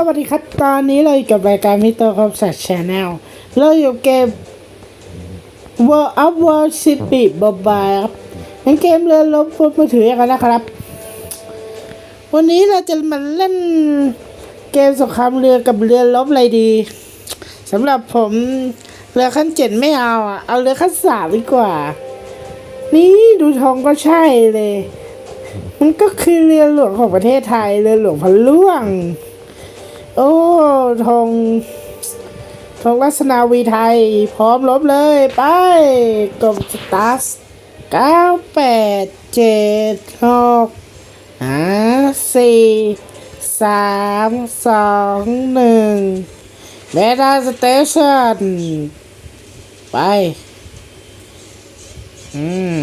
สวัสดีครับ ตอนนี้เราอยู่กับรายการมิเตอร์คอมสัตชแนลเราอยู่เกม World of World City Mobile ครับเป็นเกมเรือรบบนมือถือกันนะครับ วันนี้เราจะมาเล่นเกมสงครามเรือกับเรือรบอะไรดีสำหรับผมเรือขั้นเจ็ดไม่เอาอะ เอาเรือขั้นสามดีกว่า นี่ดูทองก็ใช่เลย มันก็คือเรือหลวงของประเทศไทยเรือหลวงพันล่วง โอ้ธงธงลักษณาวีไทย พร้อมรบเลย ไปกบสตาร์สเก้าแปดเจ็ดหกห้าสี่สามสองหนึ่งเบต้าสเตชันไป อืม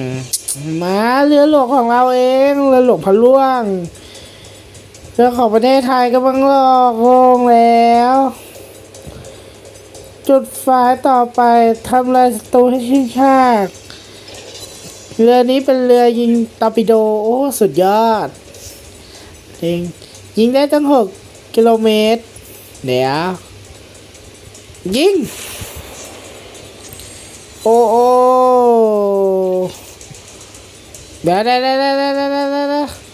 มาเรือหลวงของเราเอง เรือหลวงพะล่วง เรือของประเทศไทยกำลังหลอกลงแล้ว จุดไฟต่อไปทำลายศัตรูให้ชิ้นชาติเรือนี้เป็นเรือยิงตอร์ปิโด โอ้ สุดยอดยิงยิงได้ตั้งหกกิโลเมตร เดี๋ยว ยิง โอ้โอ้เดี๋ยวเดี๋ยวเดี๋ยวเดี๋ยว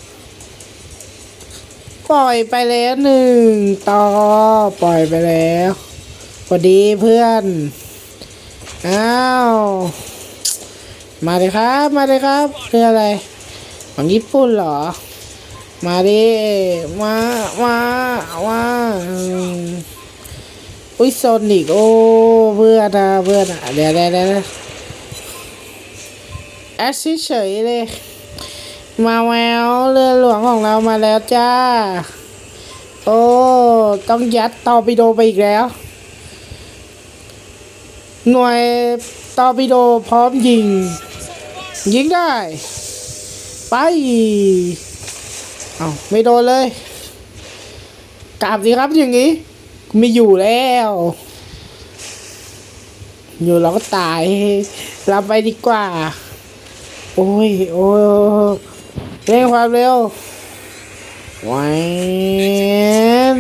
ปล่อยไปแล้วหนึ่งต่อปล่อยไปแล้วสวัสดีเพื่อน อ้าว มาเลยครับ มาเลยครับเรืออะไรของญี่ปุ่นเหรอ มาดิ มา มา มาอุ้ยโซนิกโอ้เพื่อนอะเพื่อนอะเดี๋ยวเดี๋ยวเดี๋ยวแอชเฉยเลย มาแววเรือหลวงของเรามาแล้วจ้า โอ้ต้องยัดตอร์ปิโดไปอีกแล้ว หน่วยตอร์ปิโดพร้อมยิง ยิงได้ ไปเอาไม่โดนเลยกลับสิครับอย่างนี้ไม่อยู่แล้ว อยู่เราก็ตายเราไปดีกว่า โอ้ย โอ้ย เร่งความเร็วแหวน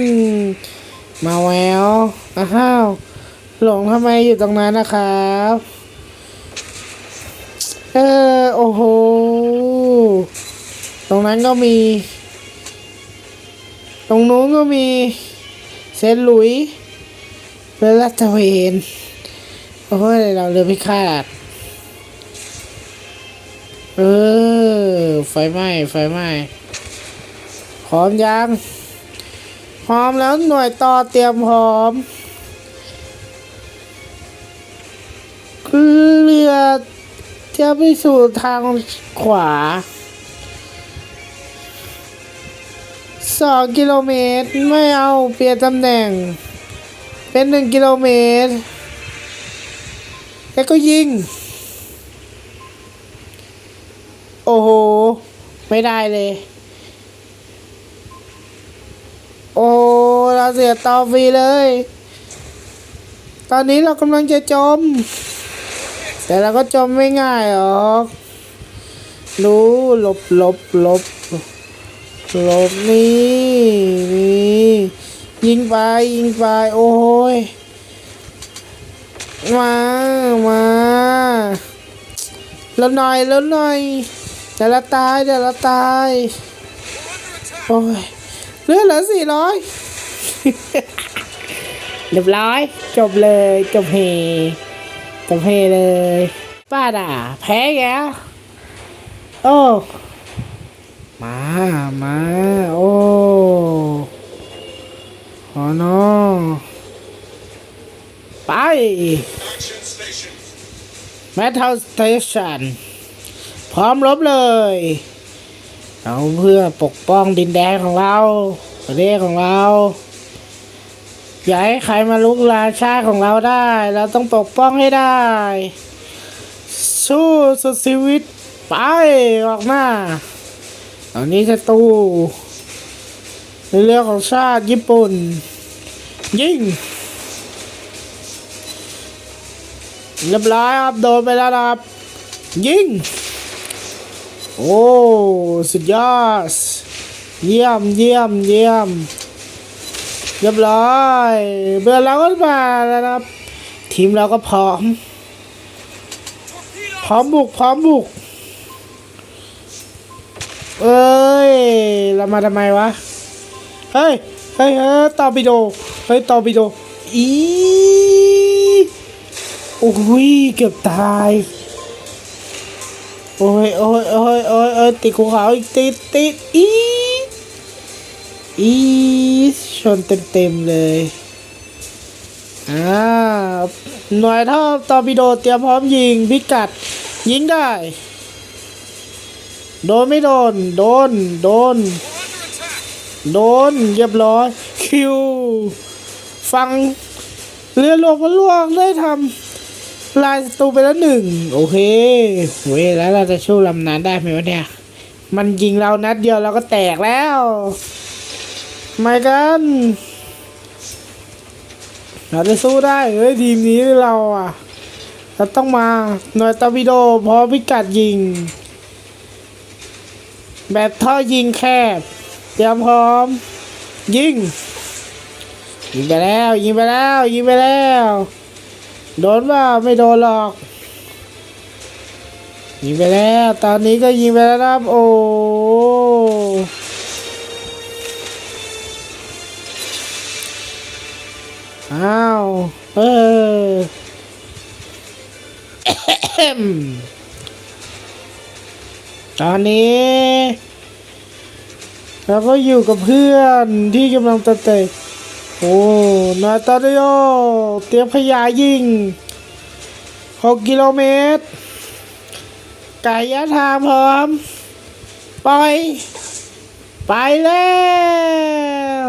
มาแววอ้าวหลงทำไมอยู่ตรงนั้นนะครับเออโอ้โห ตรงนั้นก็มี ตรงนู้นก็มีเซนหลุยส์เรือลาตเวน โอ้ย เราเรือพิฆาต เออ ไฟไหม้ไฟไหม้พร้อมยังพร้อมแล้วหน่วยต่อเตรียมพร้อมเรือจะไปสู่ทางขวาสองกิโลเมตร ไม่เอาเปลี่ยนตำแหน่ง เป็นหนึ่งกิโลเมตร แล้วก็ยิง โอ้โห ไม่ได้เลย โอ้เราเสียต่อฟรีเลย ตอนนี้เรากำลังจะจม แต่เราก็จมไม่ง่ายหรอกรู้หลบหลบหลบหลบนี่นี่ยิงไปยิงไปโอ้ยมา มาแล้วหน่อยแล้วหน่อย แต่ละตายแต่ละตาย โอ้ยเหลือเหลือสี่ร้อยเรียบร้อย จบเลยจบเฮจบเฮเลย ป้าด่าแพ้แกแล้วโอ้มามาโอ้ขอน้องไป Action station. พร้อมรบเลยเราเพื่อปกป้องดินแดนของเรา ประเทศของเราอย่าให้ใครมาลุกลานชาติของเราได้ เราต้องปกป้องให้ได้ สู้สุดชีวิตไปออกมาตอนนี้ศัตรูในเรื่องของชาติญี่ปุ่น ยิงเรียบร้อยครับโดนไปแล้วครับ ยิง โอ้ สุดยอด เยี่ยมเยี่ยมเยี่ยม เรียบร้อยเบื่อเราก็มาแล้วนะครับ ทีมเราก็พร้อม พร้อมบุก พร้อมบุก เอ้ย เรามาทำไมวะ เฮ้ย เฮ้ยเฮ้ยตอปิโด เฮ้ยตอปิโด อีโอ้ย เกือบตาย โอ้ยโอ้ยโอ้ยโอ้ยโอ้ยติดภูเขาอีกติดติดอีอีชนเต็มเต็มเลยอ่าหน่วยท่อตอร์ปิโดเตรียมพร้อมยิงพิกัด ยิงได้ โดนไม่โดน โดน โดน โดนเรียบร้อยคิว ฟังเรือหลวงมันล่วงได้ทำ ลายศัตรูไปแล้วหนึ่งโอเคเว้ยแล้วเราจะชู้ลำนั้นได้ไหมวะเนี่ย มันยิงเรานัดเดียวเราก็แตกแล้ว ไม่กัน เราจะสู้ได้เฮ้ยทีมนี้เราอะเราต้องมาหน่วยตอร์ปิโดพร้อพิกัดยิง แบบท่อยิงแคบ เตรียมพร้อม ยิง ยิงไปแล้ว ยิงไปแล้ว ยิงไปแล้ว โดนว่าไม่โดนหรอก ยิงไปแล้ว ตอนนี้ก็ยิงไปแล้วครับ โอ้อ้าวเออตอนนี้เราก็อยู่กับเพื่อนที่กำลังตะเตะ โอ้นาตาเดโอเตรียมขยายยิง 6 กิโลเมตรไก่ยะทางพร้อม ปล่อย ไปแล้ว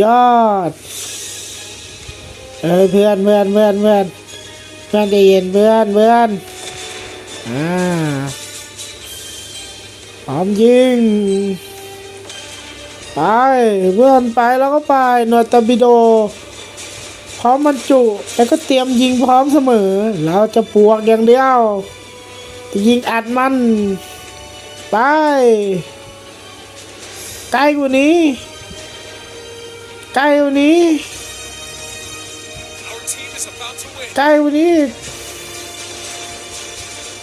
ยอด เออเพื่อนเพื่อนเพื่อนเพื่อนเพื่อนใจเย็นเพื่อนเพื่อนอ่าพร้อมยิง ไปเพื่อนไปแล้วก็ไปหน่วยตอร์ปิโด พร้อมบรรจุ แล้วก็เตรียมยิงพร้อมเสมอ เราจะปวกอย่างเดียวจะยิงอัดมัน ไป ใกล้กว่านี้ ใกล้กว่านี้ ใกล้กว่านี้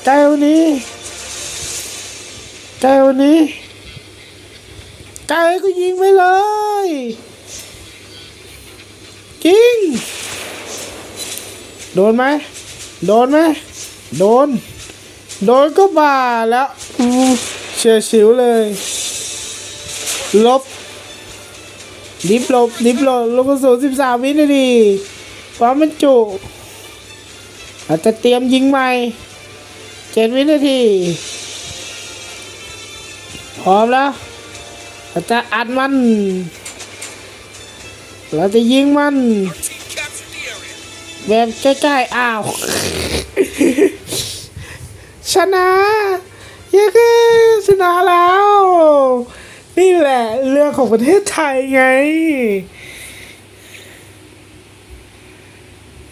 ใกล้กว่านี้ ใกล้กว่านี้ ใกล้ก็ยิงไปเลยยิง โดนไหม โดนไหม โดน โดนก็บาแล้วเฉียดฉิวเลย ลบ ดิฟลบ ดิฟลบ ลูกกระสุนสิบสามวินาทีความบรรจุเราจะเตรียมยิงใหม่เจ็ดวินาที พร้อมแล้ว เราจะอัดมัน เราจะยิงมัน Our team captured the area. แบบใกล้ๆอ้าว ชนะเย้คือชนะแล้ว นี่แหละเรื่องของประเทศไทยไง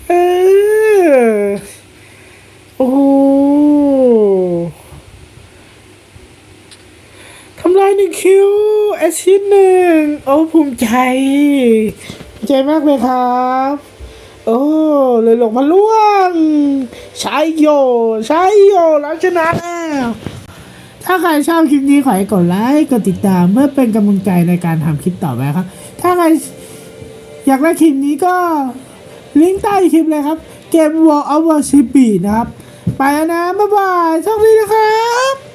เออ โอ้โหทำลายหนึ่งคิวแอสซิสต์หนึ่ง โอ้ภูมิใจภูมิใจมากเลยครับ โอ้เลยหลงมาล่วงใช้โยใช้โยแล้วชนะแล้วถ้าใครชอบคลิปนี้ขอให้กดไลค์กดติดตามเพื่อเป็นกำลังใจในการทำคลิปต่อไปครับ ถ้าใครอยากได้คลิปนี้ก็ลิงก์ใต้คลิปเลยครับเกม War of Warship นะครับ ไปแล้วนะ บ๊ายบายโชคดีนะครับ